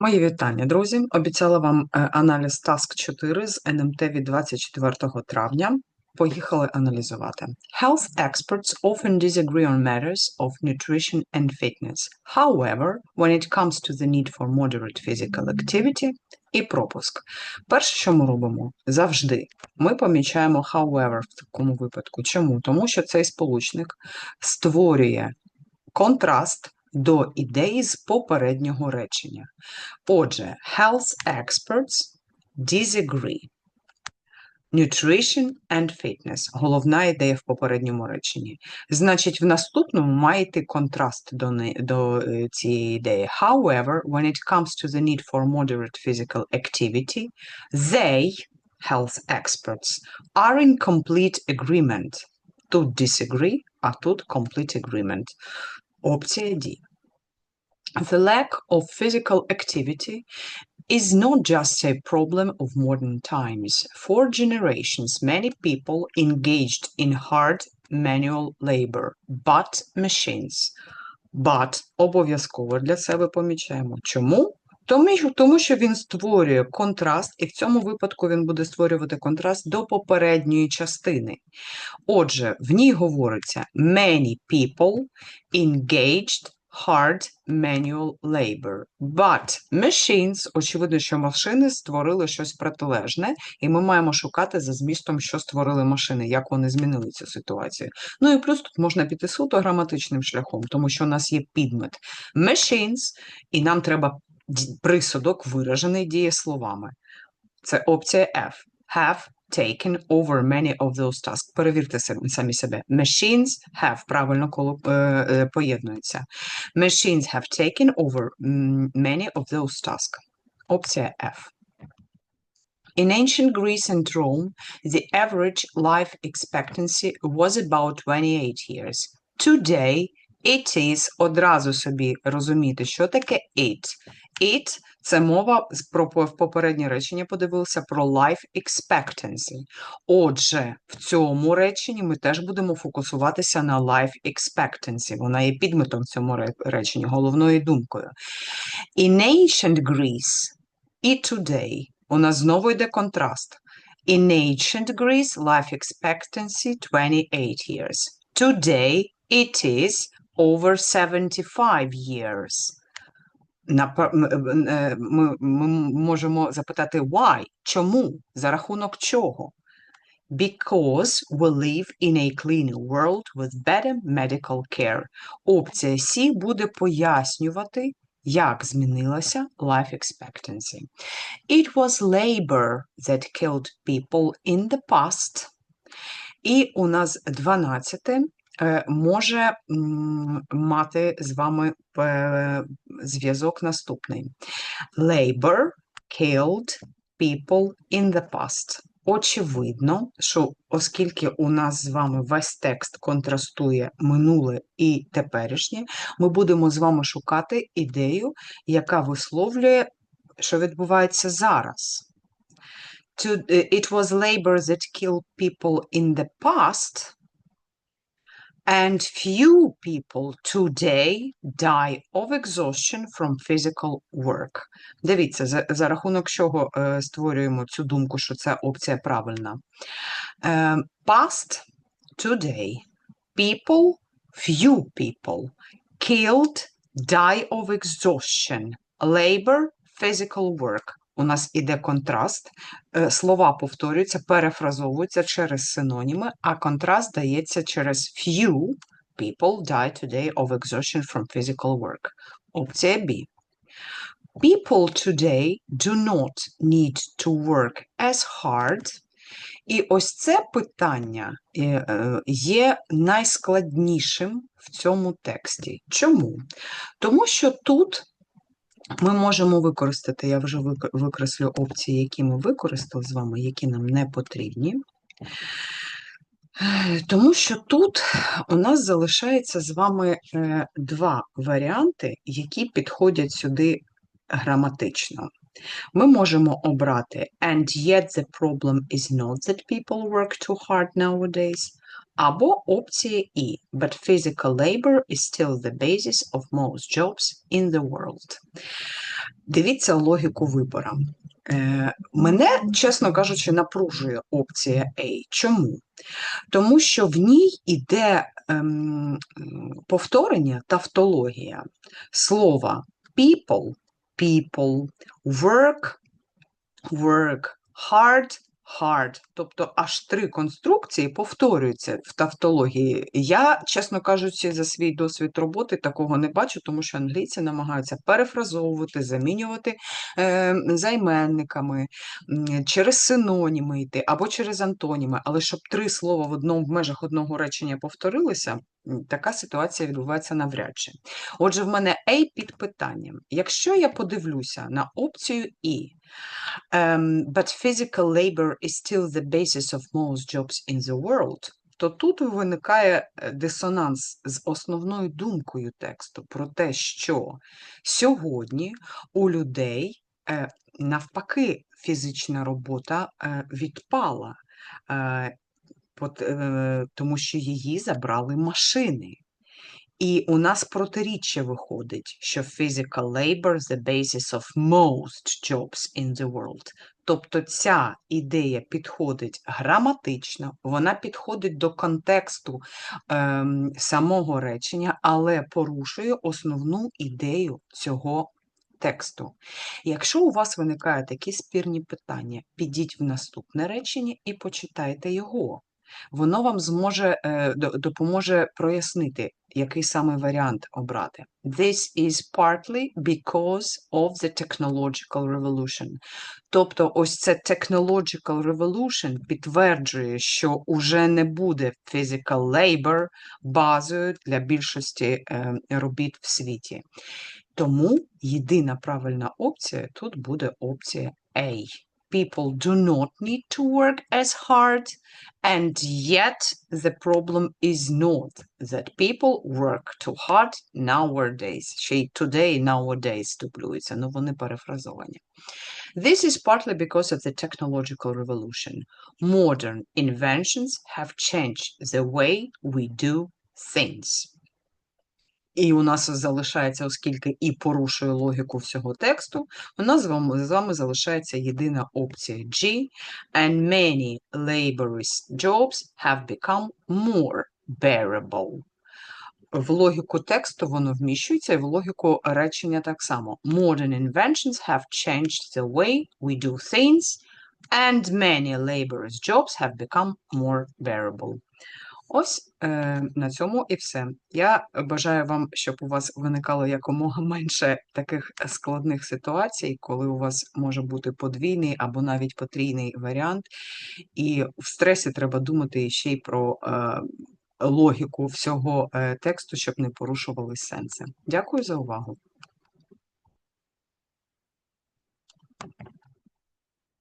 Мої вітання, друзі. Обіцяла вам е, аналіз Task 4 з НМТ від 24 травня. Поїхали аналізувати. Health experts often disagree on matters of nutrition and fitness. However, when it comes to the need for moderate physical activity і пропуск. Перше, що ми робимо завжди, ми помічаємо however в такому випадку. Чому? Тому що цей сполучник створює контраст до ідеї з попереднього речення. Отже, health experts disagree. Nutrition and fitness головна ідея в попередньому реченні. Значить, в наступному має йти контраст до, не, до е, цієї ідеї. However, when it comes to the need for moderate physical activity, they, health experts, are in complete agreement. Тут disagree, а тут complete agreement. Опція D. The lack of physical activity is not just a problem of modern times. For generations, many people engaged in hard manual labor, but machines. But обов'язково для себе помічаємо. Чому? Тому що, він створює контраст, і в цьому випадку він буде створювати контраст до попередньої частини. Отже, в ній говориться many people engaged hard manual labor. But machines, очевидно, що машини створили щось протилежне, і ми маємо шукати за змістом, що створили машини, як вони змінили цю ситуацію. Ну і плюс тут можна піти суто граматичним шляхом, тому що у нас є підмет machines, і нам треба присудок виражений дієсловами. Це опція F. Have taken over many of those tasks. Перевірте самі себе. Machines have правильно коло поєднується. Machines have taken over many of those tasks. Опція F. In ancient Greece and Rome, the average life expectancy was about 28 years. Today, it is одразу собі розуміти, що таке it. It – це мова про в попереднє речення подивилися про life expectancy. Отже, в цьому реченні ми теж будемо фокусуватися на life expectancy. Вона є підметом в цьому реченні, головною думкою. In ancient Greece і today у нас знову йде контраст. In ancient Greece, life expectancy 28 years. Today it is over 75 years. Ми, ми можемо запитати why? Чому? За рахунок чого? Because we live in a cleaner world with better medical care. Опція C буде пояснювати, як змінилася life expectancy. It was labor that killed people in the past. І у нас 12 Е, може мати з вами е, зв'язок наступний. Labor killed people in the past. Очевидно, що оскільки у нас з вами весь текст контрастує минуле і теперішнє, ми будемо з вами шукати ідею, яка висловлює, що відбувається зараз. To, It was labor that killed people in the past. And few people today die of exhaustion from physical work. Дивіться, за, за рахунок чого е, створюємо цю думку, що ця опція правильна. Е, past today. People, few people, killed, die of exhaustion. Labor, physical work У нас іде контраст, е, слова повторюються, перефразовуються через синоніми, а контраст дається через few people die today of exhaustion from physical work. Опція B. People today do not need to work as hard. І ось це питання е, е, є найскладнішим в цьому тексті. Чому? Тому що тут ми можемо використати, я вже викреслю опції, які ми використали з вами, які нам не потрібні. Тому що тут у нас залишається з вами е, два варіанти, які підходять сюди граматично. Ми можемо обрати and yet the problem is not that people work too hard nowadays, або опція І. But physical labor is still the basis of most jobs in the world. Дивіться логіку вибора. Е, мене, чесно кажучи, напружує опція A. Чому? Тому що в ній іде ем, повторення, тавтологія слова people, people, work, work, hard, hard. Тобто аж три конструкції повторюються в тавтології. Я, чесно кажучи, за свій досвід роботи такого не бачу, тому що англійці намагаються перефразовувати, замінювати е, займенниками, через синоніми йти або через антоніми, але щоб три слова в одному в межах одного речення повторилися, така ситуація відбувається навряд чи. Отже, в мене A під питанням. Якщо я подивлюся на опцію І, um, but physical labor is still the basis of most jobs in the world, то тут виникає е, дисонанс з основною думкою тексту про те, що сьогодні у людей е, навпаки фізична робота е, відпала, тому що її забрали машини. І у нас протиріччя виходить, що physical labor the basis of most jobs in the world. Тобто ця ідея підходить граматично, вона підходить до контексту ем, самого речення, але порушує основну ідею цього тексту. Якщо у вас виникають такі спірні питання, підіть в наступне речення і почитайте його. Воно вам зможе е, допоможе прояснити, який саме варіант обрати. This is partly because of the technological revolution. Тобто, ось це technological revolution підтверджує, що уже не буде physical labor базою для більшості е, робіт в світі. Тому єдина правильна опція тут буде опція A. People do not need to work as hard, and yet the problem is not that people work too hard nowadays. Ще й today, nowadays дублюється, ну вони перефразовані. This is partly because of the technological revolution. Modern inventions have changed the way we do things. І у нас залишається, оскільки і порушує логіку всього тексту, у нас з вами, з вами залишається єдина опція G, and many laborious jobs have become more bearable. В логіку тексту воно вміщується, і в логіку речення так само. Modern inventions have changed the way we do things, and many laborious jobs have become more bearable. Ось е, на цьому і все. Я бажаю вам, щоб у вас виникало якомога менше таких складних ситуацій, коли у вас може бути подвійний або навіть потрійний варіант. І в стресі треба думати ще й про е, логіку всього е, тексту, щоб не порушувались сенси. Дякую за увагу.